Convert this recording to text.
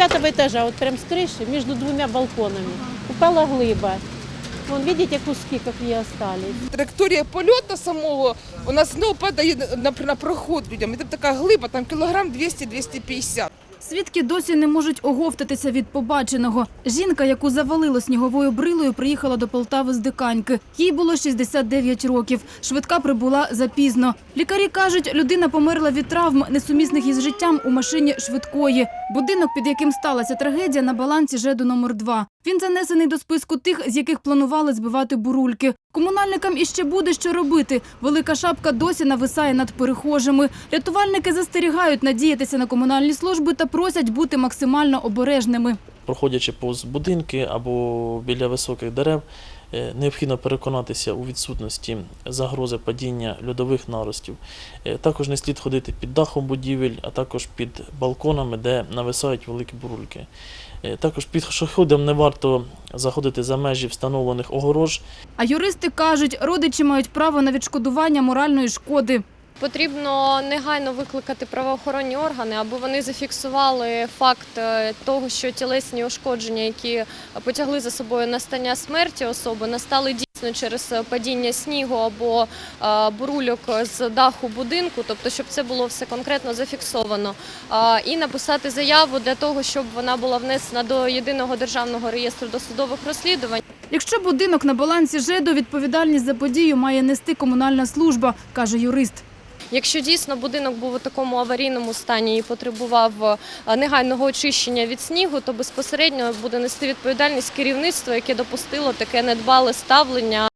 пятого этажа, вот прям с крыши, между двумя балконами. Упала глыба. Вон, видите, куски, как и остались. Траєкторія польоту самого у нас знову падає на, на проход людям. І там така глиба, там кілограм 200-250. Свідки досі не можуть оговтатися від побаченого. Жінка, яку завалило сніговою брилою, приїхала до Полтави з Диканьки. Їй було 69 років. Швидка прибула запізно. Лікарі кажуть, людина померла від травм, несумісних із життям у машині швидкої. Будинок, під яким сталася трагедія, на балансі ЖЕДу номер 2 Він занесений до списку тих, з яких планували збивати бурульки. Комунальникам іще буде що робити. Велика шапка досі нависає над перехожими. Рятувальники застерігають надіятися на комунальні служби та просять бути максимально обережними. Проходячи повз будинки або біля високих дерев, е, необхідно переконатися у відсутності загрози падіння льодових наростів. Е, Також не слід ходити під дахом будівель, а також під балконами, де нависають великі бурульки. Е, Також пішоходам не варто заходити за межі встановлених огорож, А юристи кажуть, родичі мають право на відшкодування моральної шкоди. Потрібно негайно викликати правоохоронні органи, аби вони зафіксували факт е, того, що тілесні ушкодження, які потягли за собою настання смерті особи, настали дійсно через падіння снігу або е, бурульок з даху будинку, тобто щоб це було все конкретно зафіксовано, і написати заяву для того, щоб вона була внесена до єдиного державного реєстру досудових розслідувань. Якщо будинок на балансі ЖЕДу, відповідальність за подію має нести комунальна служба, каже юрист. Якщо дійсно будинок був у такому аварійному стані і потребував е, негайного очищення від снігу, то безпосередньо буде нести відповідальність керівництво, яке допустило таке недбале ставлення